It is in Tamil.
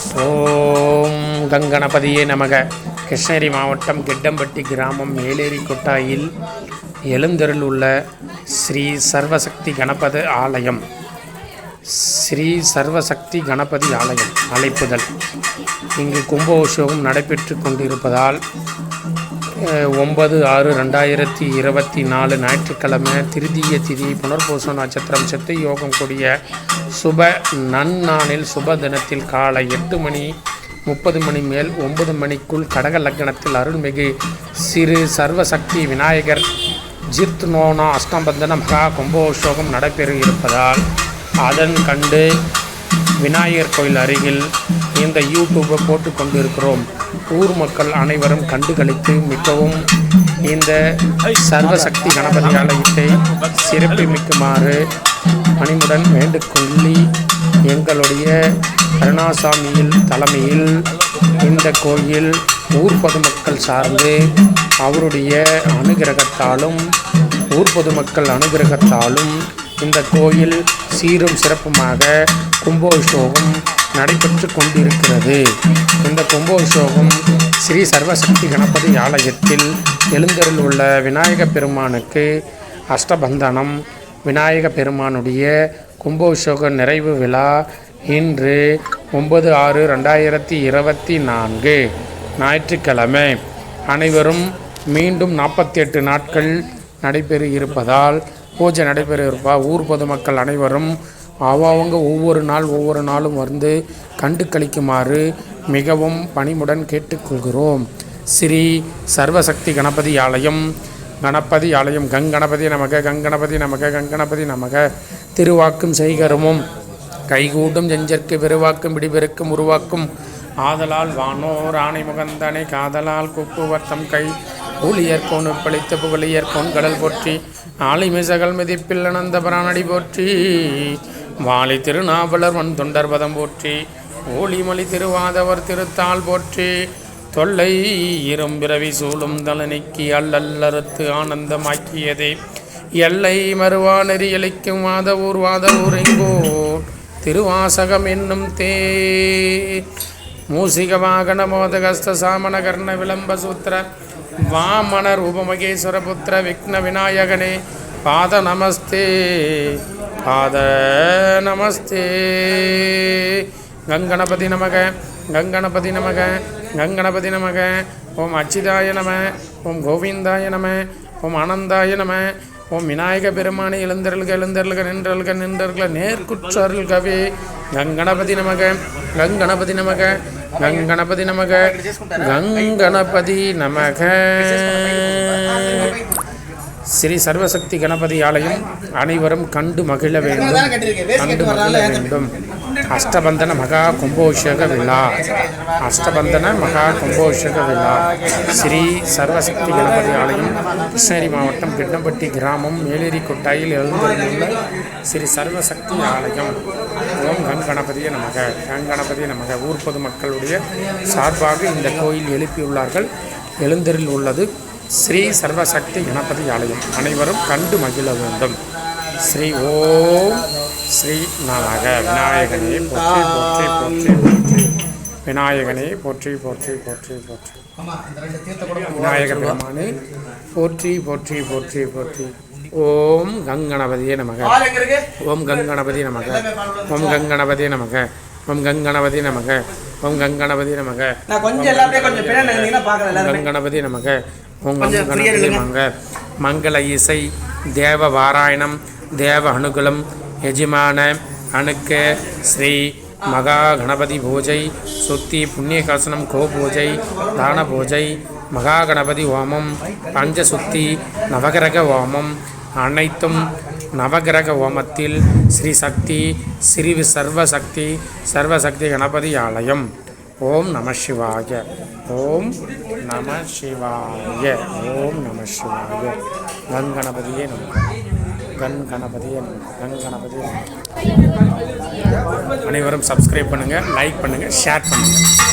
ஓம் கங்கணபதியே நமக. கிருஷ்ணகிரி மாவட்டம் கெட்டம்பட்டி கிராமம் ஏலேரி கொட்டாயில் எழுந்தருள் உள்ள ஸ்ரீ சர்வசக்தி கணபதி ஆலயம். ஸ்ரீ சர்வசக்தி கணபதி ஆலயம் அழைப்புதல். இங்கு கும்பாபிஷேகம் நடைபெற்று கொண்டிருப்பதால் ஒன்பது ஆறு ரெண்டாயிரத்தி இருபத்தி நாலு ஞாயிற்றுக்கிழமை திருதிய திதி புனர்பூச நட்சத்திரம் சித்த யோகம் கூடிய சுப நன்னாளில் சுப தினத்தில் காலை எட்டு மணி முப்பது மணி மேல் ஒன்பது மணிக்குள் கடக லக்னத்தில் அருள்மிகு சிறு சர்வசக்தி விநாயகர் ஜிர்த்னோனா அஷ்டபந்தன மகா கும்போஷோகம் நடைபெற இருப்பதால் அதன் கண்டு விநாயகர் கோயில் அருகில் இந்த யூடியூப்பை போட்டு கொண்டிருக்கிறோம். ஊர் மக்கள் அனைவரும் கண்டு களித்து மிகவும் இந்த சர்வசக்தி கணபதி ஆலயத்தை சிறப்புமிக்குமாறு பணிமுடன் வேண்டுகொள்ளி எங்களுடைய கருணாசாமியில் தலைமையில் இந்த கோயில் ஊர் பொதுமக்கள் சார்ந்து அவருடைய அனுகிரகத்தாலும் ஊர் பொதுமக்கள் அனுகிரகத்தாலும் இந்த கோயில் சீரும் சிறப்புமாக கும்பாபிஷேகம் நடைபெற்று கொண்டிருக்கிறது. இந்த கும்பாபிஷேகம் ஸ்ரீ சர்வசக்தி கணபதி ஆலயத்தில் எழுந்தருள் உள்ள விநாயக பெருமானுக்கு அஷ்டபந்தனம் விநாயக பெருமானுடைய கும்பாபிஷேக நிறைவு விழா இன்று ஒன்பது ஆறு ரெண்டாயிரத்தி இருபத்தி நான்கு. ஞாயிற்றுக்கிழமை. அனைவரும் மீண்டும் நாற்பத்தி எட்டு நாட்கள் நடைபெற இருப்பதால் பூஜை நடைபெற இருப்பா ஊர் பொதுமக்கள் அனைவரும் அவங்க ஒவ்வொரு நாள் ஒவ்வொரு நாளும் வந்து கண்டு கழிக்குமாறு மிகவும் பணிமுடன் கேட்டுக்கொள்கிறோம். ஸ்ரீ சர்வசக்தி கணபதி ஆலயம் கணபதி ஆலயம் கங்கணபதி நமக கங்கணபதி நமக கங்கணபதி நமக. திருவாக்கும் செய்கரமும் கைகூட்டும் செஞ்சற்கு பெருவாக்கும் பிடிபெருக்கும் உருவாக்கும். ஆதலால் வானோர் ஆணை முகந்தனை காதலால் குப்புவர்த்தம் கை. ஊழியர்கோன் உட்பளித்த புகழியர் கடல் போற்றி. ஆலிமிசகல் மிதிப்பில் அனந்த பிராணடி போற்றி. வாலி திருநாவலர் வன் தொண்டர் பதம் போற்றி. ஓளிமொழி திருவாதவர் திருத்தாள் போற்றி. தொல்லை இரும்பிறவி சூழும் தலனிக்கு அல்லல்லறுத்து ஆனந்தமாக்கியதே. எல்லை மறுவா நெறியளிக்கும் வாதவூர் வாதவூர் எங்கோ திருவாசகம் என்னும் தே. மூசிக வாகன மோதகஸ்த சாமன கர்ண விளம்ப சூத்திர வாமனர் உபமகேஸ்வர புத்திர விக்ன விநாயகனே பாத நமஸ்தே பாத நமஸ்தே. கங்கணபதி நமக கங்கணபதி நமக கங்கணபதி நமக. ஓம் அச்சிதாய நம ஓம் கோவிந்தாய நம ஓம் ஆனந்தாய நம. ஓம் விநாயக பெருமானி எழுந்தருள்க எழுந்தருள்க நின்றல்க நின்றல்க நேர்குற்றருள்கவே கங்கணபதி நமக கங்கணபதி நமக கங்கணபதி நமக கங்கணபதி நமக. ஸ்ரீ சர்வசக்தி கணபதி ஆலயம் அனைவரும் கண்டு மகிழ வேண்டும் கண்டு மகிழ வேண்டும். அஷ்டபந்தன மகா கும்போஷக விழா அஷ்டபந்தன மகா கும்போஷக விழா ஸ்ரீ சர்வசக்தி கணபதி ஆலயம் கிருஷ்ணகிரி மாவட்டம் கிட்டம்பட்டி கிராமம் மேலேரி கொட்டாயில் எழுந்துள்ள ஸ்ரீ சர்வசக்தி ஆலயம். ஓம் கண் கணபதியே நமக. கண் கணபதியே நமக. ஊர் பொதுமக்களுடைய சார்பாக இந்த கோயில் எழுப்பியுள்ளார்கள். எழுந்தரில் உள்ளது ஸ்ரீ சர்வசக்தி கணபதி ஆலயம். அனைவரும் கண்டு மகிழ வேண்டும். ஸ்ரீ ஓம் ஸ்ரீ நமக விநாயகனே போற்றி போற்றி போற்றி போற்றி. விநாயகனே போற்றி போற்றி போற்றி போற்றி. விநாயகர் பெருமானே போற்றி போற்றி போற்றி போற்றி. ஓம் கங்கணபதியே நமக. ஓம் கங்கணபதி நமக. ஓம் கங்கணபதி நமக. ஓம் கங்கணபதி நமக. ஓம் கங்கணபதி நமக. கங்கணபதி நமக. ஓம் கங்கணபதி. மங்க மங்கள இசை தேவ பாராயணம் தேவ அனுகுலம் எஜமான அணுக்கு ஸ்ரீ மகா கணபதி பூஜை சுத்தி புண்ணியகாசனம் கோ பூஜை தான பூஜை மகா கணபதி ஹோமம் பஞ்சசுத்தி நவகிரக ஹோமம் அனைத்தும் நவகிரக ஹோமத்தில் ஸ்ரீ சக்தி ஸ்ரீ சர்வசக்தி சர்வசக்தி கணபதி ஆலயம். ஓம் நம சிவாய. ஓம் நம சிவாய. ஓம் நம சிவாய. கங்கணபதியே நமக்கு கண் கணபதியே கண் கணபதியே அனைவரும் சப்ஸ்கிரைப் பண்ணுங்கள் லைக் பண்ணுங்கள் ஷேர் பண்ணுங்கள்